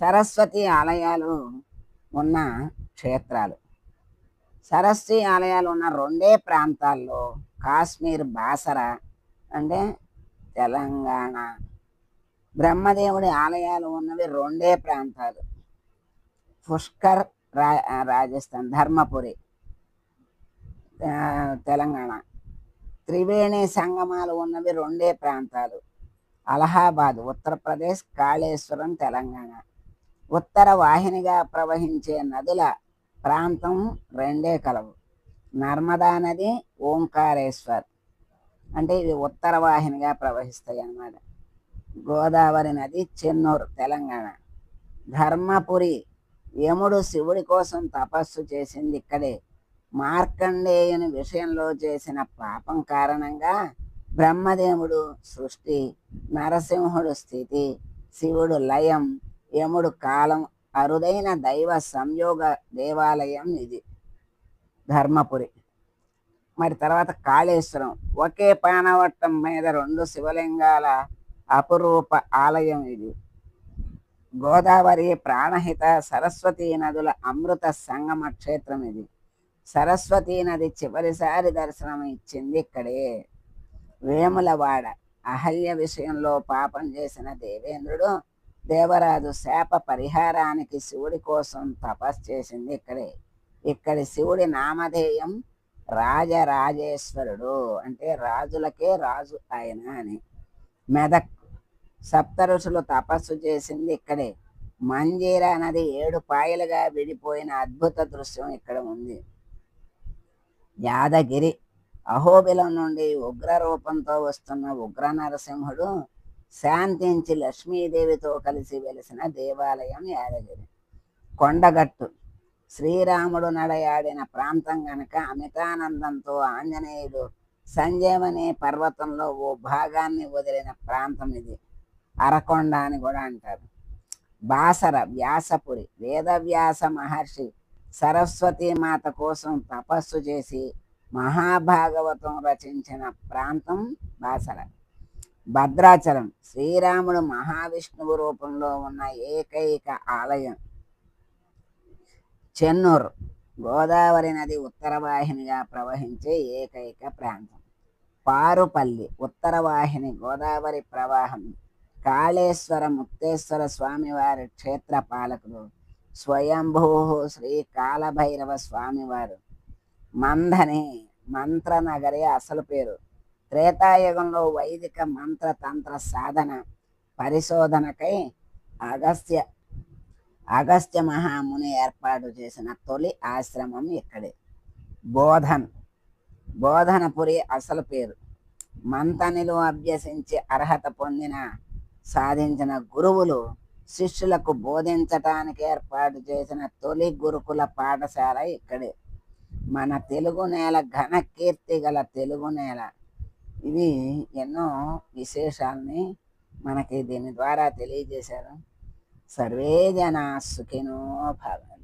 సరస్వతి ఆలయాలు ఉన్న క్షేత్రాలు. సరస్వతి ఆలయాలు ఉన్న రెండే ప్రాంతాల్లో కాశ్మీర్ బాసర అంటే తెలంగాణ. బ్రహ్మదేవుడి ఆలయాలు ఉన్నవి రెండే ప్రాంతాలు. పుష్కర్ రా రాజస్థాన్ ధర్మపురి తెలంగాణ. త్రివేణి సంగమాలు ఉన్నవి రెండే ప్రాంతాలు. అలహాబాద్ ఉత్తరప్రదేశ్ కాళేశ్వరం తెలంగాణ. ఉత్తర వాహినిగా ప్రవహించే నదుల ప్రాంతం రెండే కలవు. నర్మదా నది ఓంకారేశ్వర్. అంటే ఇది ఉత్తర వాహినిగా ప్రవహిస్తాయి అన్నమాట. గోదావరి నది చెన్నూరు తెలంగాణ. ధర్మపురి యముడు శివుడి కోసం తపస్సు చేసింది ఇక్కడే. మార్కండేయుని విషయంలో చేసిన పాపం కారణంగా బ్రహ్మదేవుడు సృష్టి నరసింహుడు స్థితి శివుడు లయం యముడు కాలం అరుదైన దైవ సంయోగ దేవాలయం ఇది. ధర్మపురి. మరి తర్వాత కాళేశ్వరం. ఒకే పానవట్టం మీద రెండు శివలింగాల అపురూప ఆలయం ఇది. గోదావరి ప్రాణహిత సరస్వతీ నదుల అమృత సంగమ క్షేత్రం ఇది. సరస్వతీ నది చివరిసారి దర్శనం ఇచ్చింది ఇక్కడే. వేములవాడ. అహల్య విషయంలో పాపం చేసిన దేవేంద్రుడు దేవరాజు శాప పరిహారానికి శివుడి కోసం తపస్సు చేసింది ఇక్కడే. ఇక్కడి శివుడి నామధేయం రాజరాజేశ్వరుడు. అంటే రాజులకే రాజు ఆయన అని. మెదక్ సప్త ఋషులు తపస్సు చేసింది ఇక్కడే. మంజీరా నది ఏడు పాయలుగా విడిపోయిన అద్భుత దృశ్యం ఇక్కడ ఉంది. యాదగిరి అహోబిలం నుండి ఉగ్ర రూపంతో వస్తున్న ఉగ్ర నరసింహుడు శాంతించి లక్ష్మీదేవితో కలిసి వెలిసిన దేవాలయం యాదగిరి. కొండగట్టు. శ్రీరాముడు నడయాడిన ప్రాంతం గనక అమితానందంతో ఆంజనేయుడు సంజీవని పర్వతంలో ఓ భాగాన్ని వదిలిన ప్రాంతం ఇది. అరకొండ అని కూడా అంటారు. బాసర వ్యాసపురి వేదవ్యాస మహర్షి సరస్వతి మాత కోసం తపస్సు చేసి మహాభాగవతం రచించిన ప్రాంతం బాసర. భద్రాచలం. శ్రీరాముడు మహావిష్ణువు రూపంలో ఉన్న ఏకైక ఆలయం చెన్నూరు. గోదావరి నది ఉత్తర వాహినిగా ప్రవహించే ఏకైక ప్రాంతం. పారుపల్లి ఉత్తర వాహిని గోదావరి ప్రవాహం. కాళేశ్వర ముక్తేశ్వర స్వామివారి క్షేత్ర పాలకులు స్వయంభూ శ్రీ కాలభైరవ స్వామివారు. మందని మంత్రనగరి అసలు పేరు. త్రేతాయుగంలో వైదిక మంత్ర తంత్ర సాధన పరిశోధనకై అగస్త్య అగస్త్య మహాముని ఏర్పాటు చేసిన తొలి ఆశ్రమం ఇక్కడే. బోధన్ బోధనపురి అసలు పేరు. మంతనిలో అభ్యసించి అర్హత పొందిన సాధించిన గురువులు శిష్యులకు బోధించటానికి ఏర్పాటు చేసిన తొలి గురుకుల పాఠశాల ఇక్కడే. మన తెలుగు నేల ఘన కీర్తి గల తెలుగు నేల. ఇది ఎన్నో విశేషాలని మనకి దీని ద్వారా తెలియజేశారు. సర్వే జనా సుఖినో భవంతు